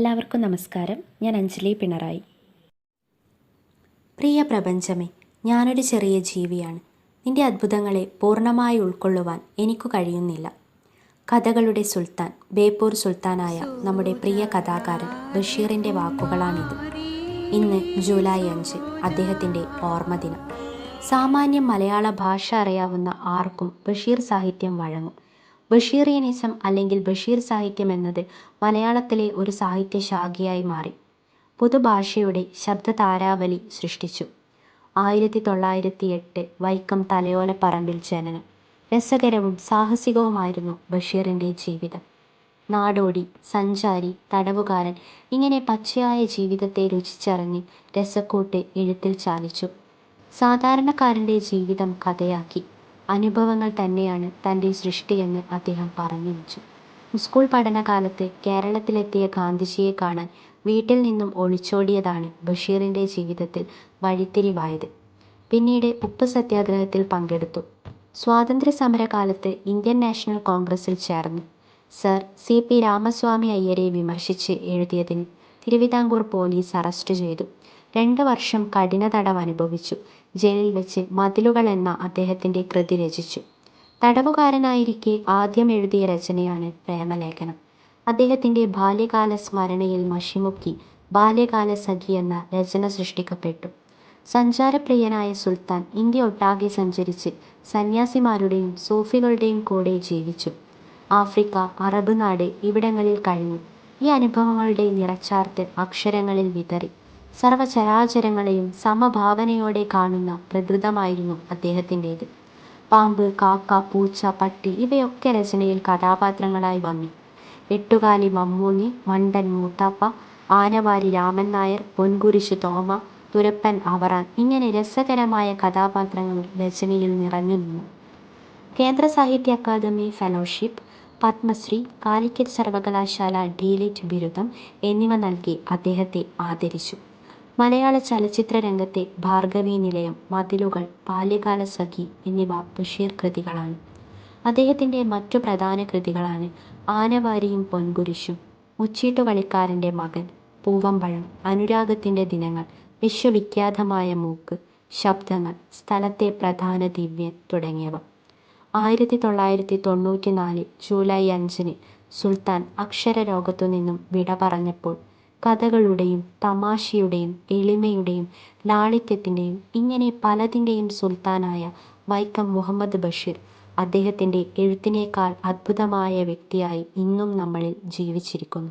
എല്ലാവർക്കും നമസ്കാരം. ഞാൻ അഞ്ജലി പിണറായി. പ്രിയ പ്രപഞ്ചമേ ഞാനൊരു ചെറിയ ജീവിയാണ്. നിന്റെ അത്ഭുതങ്ങളെ പൂർണമായി ഉൾക്കൊള്ളുവാൻ എനിക്ക് കഴിയുന്നില്ല. കഥകളുടെ സുൽത്താൻ ബേപ്പൂർ സുൽത്താനായ നമ്മുടെ പ്രിയ കഥാകാരൻ ബഷീറിന്റെ വാക്കുകളാണിത്. ഇന്ന് ജൂലൈ അഞ്ച് അദ്ദേഹത്തിന്റെ ഓർമ്മദിനം. സാമാന്യം മലയാള ഭാഷ അറിയാവുന്ന ആർക്കും ബഷീർ സാഹിത്യം വഴങ്ങും. ബഷീറിയനിസം അല്ലെങ്കിൽ ബഷീർ സാഹിത്യം എന്നത് മലയാളത്തിലെ ഒരു സാഹിത്യ ശാഖയായി മാറി. പുതുഭാഷയുടെ ശബ്ദതാരാവലി സൃഷ്ടിച്ചു. ആയിരത്തി തൊള്ളായിരത്തി എട്ട് വൈക്കം തലയോലപ്പറമ്പിൽ ജനനം. രസകരവും സാഹസികവുമായിരുന്നു ബഷീറിന്റെ ജീവിതം. നാടോടി സഞ്ചാരി തടവുകാരൻ ഇങ്ങനെ പച്ചയായ ജീവിതത്തെ രുചിച്ചറിഞ്ഞ് രസക്കൂട്ട് എഴുത്തിൽ ചാലിച്ചു. സാധാരണക്കാരന്റെ ജീവിതം കഥയാക്കി. അനുഭവങ്ങൾ തന്നെയാണ് തന്റെ സൃഷ്ടിയെന്ന് അദ്ദേഹം പറഞ്ഞു വെച്ചു. സ്കൂൾ പഠനകാലത്ത് കേരളത്തിലെത്തിയ ഗാന്ധിജിയെ കാണാൻ വീട്ടിൽ നിന്നും ഒളിച്ചോടിയതാണ് ബഷീറിന്റെ ജീവിതത്തിൽ വഴിത്തിരിവായത്. പിന്നീട് ഉപ്പ് സത്യാഗ്രഹത്തിൽ പങ്കെടുത്തു. സ്വാതന്ത്ര്യ സമരകാലത്ത് ഇന്ത്യൻ നാഷണൽ കോൺഗ്രസിൽ ചേർന്നു. സർ സി പി രാമസ്വാമി അയ്യരെ വിമർശിച്ച് എഴുതിയതിന് തിരുവിതാംകൂർ പോലീസ് അറസ്റ്റ് ചെയ്തു. രണ്ട് വർഷം കഠിന തടവ് അനുഭവിച്ചു. ജയിലിൽ വെച്ച് മതിലുകൾ എന്ന അദ്ദേഹത്തിന്റെ കൃതി രചിച്ചു. തടവുകാരനായിരിക്കെ ആദ്യം എഴുതിയ രചനയാണ് പ്രേമലേഖനം. അദ്ദേഹത്തിന്റെ ബാല്യകാല സ്മരണയിൽ മഷിമുക്കി ബാല്യകാല സഖി എന്ന രചന സൃഷ്ടിക്കപ്പെട്ടു. സഞ്ചാരപ്രിയനായ സുൽത്താൻ ഇന്ത്യ ഒട്ടാകെ സഞ്ചരിച്ച് സന്യാസിമാരുടെയും സൂഫികളുടെയും കൂടെ ജീവിച്ചു. ആഫ്രിക്ക അറബ് നാട് ഇവിടങ്ങളിൽ കഴിഞ്ഞു. ഈ അനുഭവങ്ങളുടെ നിറച്ചാർത്ത് അക്ഷരങ്ങളിൽ വിതറി. സർവചരാചരങ്ങളെയും സമഭാവനയോടെ കാണുന്ന പ്രകൃതമായിരുന്നു അദ്ദേഹത്തിന്റേത്. പാമ്പ് കാക്ക പൂച്ച പട്ടി ഇവയൊക്കെ രചനയിൽ കഥാപാത്രങ്ങളായി വന്നു. എട്ടുകാലി മമ്മൂന്നി മണ്ടൻ മൂത്താപ്പ ആനവാരി രാമൻ നായർ പൊൻകുരിശ് തോമ തുരപ്പൻ അവറാൻ ഇങ്ങനെ രസകരമായ കഥാപാത്രങ്ങൾ രചനയിൽ നിറഞ്ഞു നിന്നു. കേന്ദ്ര സാഹിത്യ അക്കാദമി ഫെലോഷിപ്പ് പത്മശ്രീ കാലിക്കറ്റ് സർവകലാശാല ഡീലിറ്റ് ബിരുദം എന്നിവ നൽകി അദ്ദേഹത്തെ ആദരിച്ചു. മലയാള ചലച്ചിത്ര രംഗത്തെ ഭാർഗവീ നിലയം മതിലുകൾ ബാല്യകാല സഖി എന്നിവ ബഷീർ കൃതികളാണ്. അദ്ദേഹത്തിന്റെ മറ്റു പ്രധാന കൃതികളാണ് ആനവാരിയും പൊൻകുരിശും മുച്ചീട്ടുകളിക്കാരന്റെ മകൻ പൂവമ്പഴം അനുരാഗത്തിന്റെ ദിനങ്ങൾ വിശ്വവിഖ്യാതമായ മൂക്ക് ശബ്ദങ്ങൾ സ്ഥലത്തെ പ്രധാന ദിവ്യൻ തുടങ്ങിയവ. ആയിരത്തി തൊള്ളായിരത്തി തൊണ്ണൂറ്റി നാല് ജൂലൈ അഞ്ചിന് സുൽത്താൻ അക്ഷരരോഗത്തു നിന്നും വിട പറഞ്ഞപ്പോൾ കഥകളുടെയും തമാശയുടെയും എളിമയുടെയും ലാളിത്യത്തിന്റെയും ഇങ്ങനെ പലതിന്റെയും സുൽത്താനായ വൈക്കം മുഹമ്മദ് ബഷീർ അദ്ദേഹത്തിന്റെ എഴുത്തിനേക്കാൾ അത്ഭുതമായ വ്യക്തിയായി ഇന്നും നമ്മളിൽ ജീവിച്ചിരിക്കുന്നു.